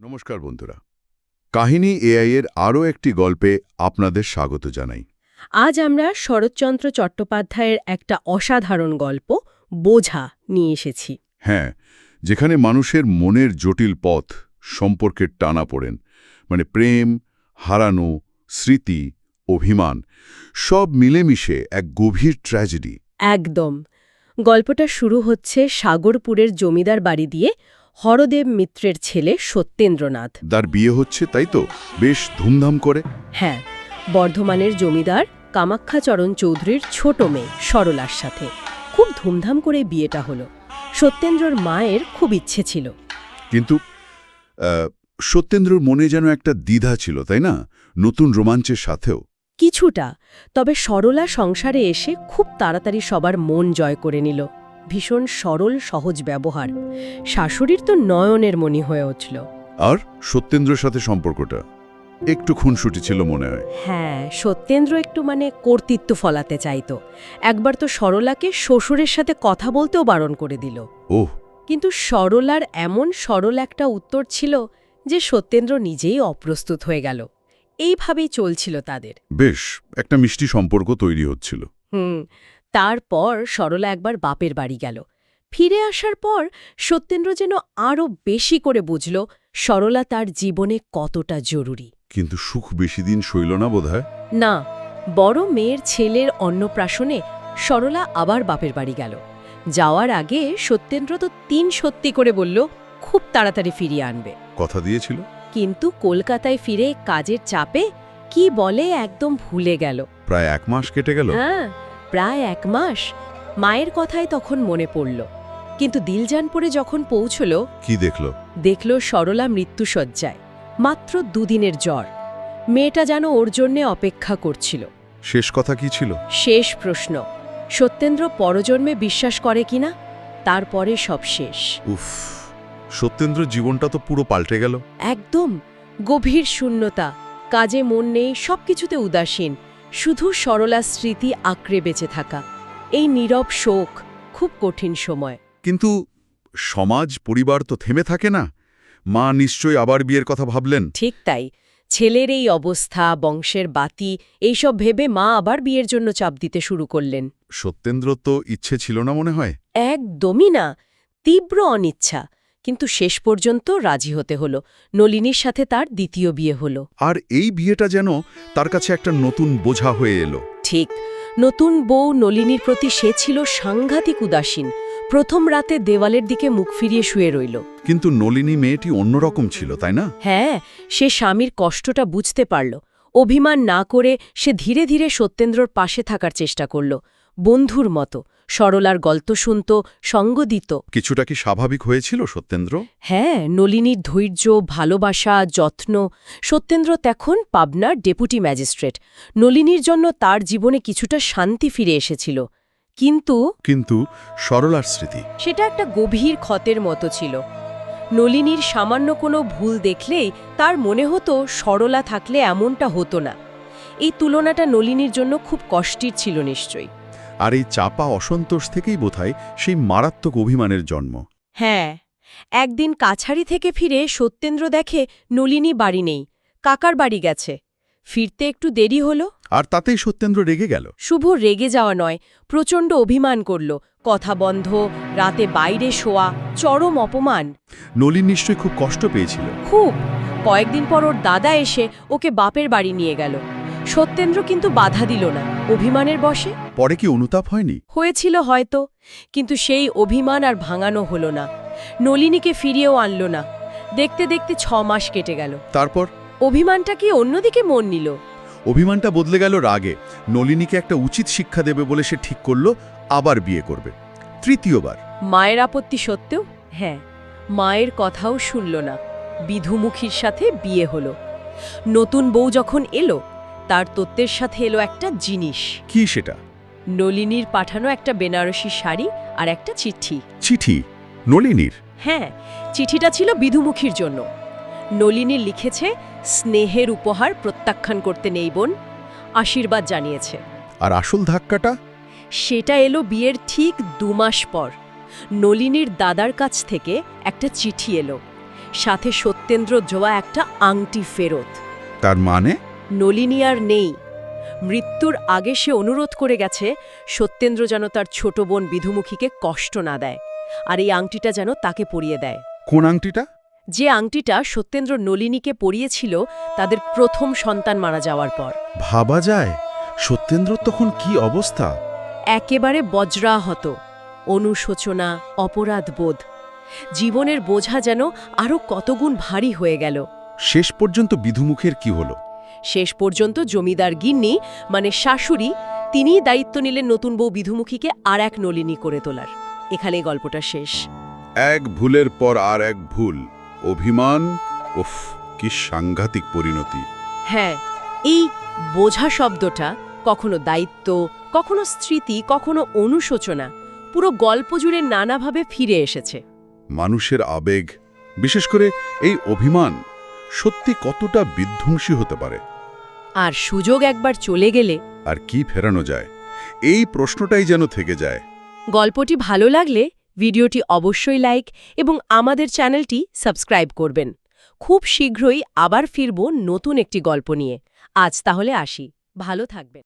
নমস্কার বন্ধুরা। কাহিনী এআই এর আরও একটি গল্পে আপনাদের স্বাগত জানাই। আজ আমরা শরৎচন্দ্র চট্টোপাধ্যায়ের একটা অসাধারণ গল্প বোঝা নিয়ে এসেছি। হ্যাঁ যেখানে মানুষের মনের জটিল পথ সম্পর্কের টানা পড়েন মানে প্রেম হারানো স্মৃতি অভিমান সব মিলেমিশে এক গভীর ট্র্যাজেডি। একদম। গল্পটা শুরু হচ্ছে সাগরপুরের জমিদার বাড়ি দিয়ে হরদেব মিত্রের ছেলে সত্যেন্দ্রনাথ। তার বিয়ে হচ্ছে তাই তো? বেশ ধুমধাম করে। হ্যাঁ বর্ধমানের জমিদার কামাখ্যাচরণ চৌধুরীর ছোট মেয়ে সরলার সাথে। খুব ধুমধাম করে বিয়েটা হলো। সত্যেন্দ্রর মায়ের খুব ইচ্ছে ছিল। কিন্তু সত্যেন্দ্রর মনে যেন একটা দ্বিধা ছিল তাই না? নতুন রোমাঞ্চের সাথেও। কিছুটা তবে সরলা সংসারে এসে খুব তাড়াতাড়ি সবার মন জয় করে নিল। ভীষণ সরল সহজ ব্যবহার। শাশুড়ির তো নয়নের মণি হয়ে উঠল। আর সত্যেন্দ্রের সাথে সম্পর্কটা? একটু খুনসুটি ছিল মনে হয়। হ্যাঁ সত্যেন্দ্র একটু মানে কর্তৃত্ব ফলাতে চাইতো। একবার তো সরলাকে শ্বশুরের সাথে কথা বলতেও বারণ করে দিল। ওহ। কিন্তু সরলার এমন সরল একটা উত্তর ছিল যে সত্যেন্দ্র নিজেই অপ্রস্তুত হয়ে গেল। এইভাবেই চলছিল তাদের। বেশ একটা মিষ্টি সম্পর্ক তৈরি হচ্ছিল। হুম তারপর সরলা একবার বাপের বাড়ি গেল। ফিরে আসার পর সত্যেন্দ্র যেন আরও বেশি করে বুঝল সরলা তার জীবনে কতটা জরুরি। কিন্তু সুখ বেশি দিন সইল না বোধহয়? না বড় মেয়ের ছেলের অন্নপ্রাশনে সরলা আবার বাপের বাড়ি গেল। যাওয়ার আগে সত্যেন্দ্র তো তিন সত্যি করে বলল খুব তাড়াতাড়ি ফিরিয়ে আনবে। কথা দিয়েছিল? কিন্তু কলকাতায় ফিরে কাজের চাপে কি বলে একদম ভুলে গেল। প্রায় এক মাস কেটে গেল? হ্যাঁ প্রায় এক মাস মায়ের কথাই তখন মনে পড়ল। কিন্তু দিলজানপুরে যখন পৌঁছল কি দেখল? দেখল সরলা মৃত্যুসজ্জায় মাত্র দুদিনের জ্বর। মেয়েটা যেন ওর জন্যে অপেক্ষা করছিল। শেষ কথা কি ছিল? শেষ প্রশ্ন। সত্যেন্দ্র পরজন্মে বিশ্বাস করে কিনা তারপরে সব শেষ। উফ সত্যেন্দ্র জীবনটা তো পুরো পাল্টে গেল। একদম গভীর শূন্যতা কাজে মন নেই সবকিছুতে উদাসীন। শুধু সরলা স্মৃতি আঁকড়ে বেঁচে থাকা। এই নীরব শোক খুব কঠিন সময়। কিন্তু সমাজ পরিবার তো থেমে থাকে না। মা নিশ্চয়ই আবার বিয়ের কথা ভাবলেন। ঠিক তাই। ছেলের এই অবস্থা বংশের বাতি এইসব ভেবে মা আবার বিয়ের জন্য চাপ দিতে শুরু করলেন। সত্যেন্দ্র তো ইচ্ছে ছিল না মনে হয়। একদমই না। তীব্র অনিচ্ছা। কিন্তু শেষ পর্যন্ত রাজি হতে হলো। নলিনীর সাথে তার দ্বিতীয় বিয়ে হলো। আর এই বিয়েটা যেন তার কাছে একটা নতুন বোঝা হয়ে এলো। ঠিক। নতুন বউ নলিনীর প্রতি সে ছিল সাংঘাতিক উদাসীন। প্রথম রাতে দেওয়ালের দিকে মুখ ফিরিয়ে শুয়ে রইল। কিন্তু নলিনী মেয়েটি অন্যরকম ছিল তাই না? হ্যাঁ সে স্বামীর কষ্টটা বুঝতে পারল। অভিমান না করে সে ধীরে ধীরে সত্যেন্দ্রর পাশে থাকার চেষ্টা করল। বন্ধুর মতো। সরলার গল্প শুনত সঙ্গ দিত কিছুটা কি স্বাভাবিক হয়েছিল সত্যেন্দ্র? হ্যাঁ নলিনীর ধৈর্য ভালোবাসা যত্ন। সত্যেন্দ্র তখন পাবনার ডেপুটি ম্যাজিস্ট্রেট। নলিনীর জন্য তার জীবনে কিছুটা শান্তি ফিরে এসেছিল। কিন্তু কিন্তু সরলার স্মৃতি। সেটা একটা গভীর ক্ষতের মতো ছিল। নলিনীর সামান্য কোনো ভুল দেখলেই তার মনে হতো সরলা থাকলে এমনটা হতো না। এই তুলনাটা নলিনীর জন্য খুব কষ্টের ছিল নিশ্চয়ই। আর এই চাপা অসন্তোষ থেকেই বোধহয় সেই মারাত্মক অভিমানের জন্ম। হ্যাঁ একদিন কাছারি থেকে ফিরে সত্যেন্দ্র দেখে নলিনী বাড়ি নেই কাকার বাড়ি গেছে। ফিরতে একটু দেরি হলো। আর তাতেই সত্যেন্দ্র রেগে গেল। শুভ রেগে যাওয়া নয় প্রচণ্ড অভিমান করল। কথা বন্ধ রাতে বাইরে শোয়া চরম অপমান। নলিন নিশ্চয়ই খুব কষ্ট পেয়েছিল। খুব। কয়েকদিন পর ওর দাদা এসে ওকে বাপের বাড়ি নিয়ে গেল। সত্যেন্দ্র কিন্তু বাধা দিল না। অভিমানের বসে পরে কি অনুতাপ হয়নি? হয়েছিল হয়তো কিন্তু সেই অভিমান আর ভাঙানো হলো না। নলিনীকে ফিরিয়েও আনল না। দেখতে দেখতে ছ মাস কেটে গেল। তারপর? অভিমানটা কি অন্যদিকে মন নিল? অভিমানটা বদলে গেল রাগে। নলিনীকে একটা উচিত শিক্ষা দেবে বলে সে ঠিক করল আবার বিয়ে করবে। তৃতীয়বার। মায়ের আপত্তি সত্ত্বেও? হ্যাঁ মায়ের কথাও শুনল না। বিধুমুখীর সাথে বিয়ে হলো। নতুন বউ যখন এলো তার তত্ত্বের সাথে এলো একটা জিনিস। কি সেটা? নলিনীর পাঠানো একটা বেনারসি শাড়ি আর একটা চিঠি। চিঠি? নলিনীর? হ্যাঁ চিঠিটা ছিল বিধুমুখীর জন্য। নলিনী লিখেছে স্নেহের উপহার প্রত্যাখ্যান করতে নেই বোন। আশীর্বাদ জানিয়েছে। আর আসল ধাক্কাটা? সেটা এলো বিয়ের ঠিক দু মাস পর। নলিনীর দাদার কাছ থেকে একটা চিঠি এলো। সাথে সত্যেন্দ্র জোয়া একটা আংটি ফেরত। তার মানে? নলিনী আর নেই। মৃত্যুর আগে সে অনুরোধ করে গেছে সত্যেন্দ্র যেন তার ছোট বোন বিধুমুখীকে কষ্ট না দেয় আর এই আংটিটা যেন তাকে পরিয়ে দেয়। কোন আংটিটা? যে আংটিটা সত্যেন্দ্র নলিনীকে পরিয়েছিল তাদের প্রথম সন্তান মারা যাওয়ার পর। ভাবা যায় সত্যেন্দ্র তখন কি অবস্থা? একেবারে বজ্রাহত অনুশোচনা অপরাধবোধ জীবনের বোঝা যেন আরও কতগুণ ভারী হয়ে গেল। শেষ পর্যন্ত বিধুমুখের কি হলো? শেষ পর্যন্ত জমিদার গিন্নি মানে শাশুড়ি তিনিই দায়িত্ব নিলেন নতুন বউ বিধুমুখীকে আর এক নলিনী করে তোলার। এখানেই গল্পটা শেষ। এক ভুলের পর আর এক ভুল অভিমান উফ কি সাংঘাতিক পরিণতি। হ্যাঁ এই বোঝা শব্দটা কখনো দায়িত্ব কখনো স্মৃতি কখনো অনুশোচনা পুরো গল্প জুড়ে নানাভাবে ফিরে এসেছে। মানুষের আবেগ বিশেষ করে এই অভিমান সত্যি কতটা বিধ্বংসী হতে পারে? আর সুযোগ একবার চলে গেলে? আর কি ফেরানো যায়? এই প্রশ্নটাই যেন থেকে যায়। গল্পটি ভালো লাগলে ভিডিওটি অবশ্যই লাইক এবং আমাদের চ্যানেলটি সাবস্ক্রাইব করবেন। খুব শীঘ্রই আবার ফিরব নতুন একটি গল্প নিয়ে। আজ তাহলে আসি। ভালো থাকবেন।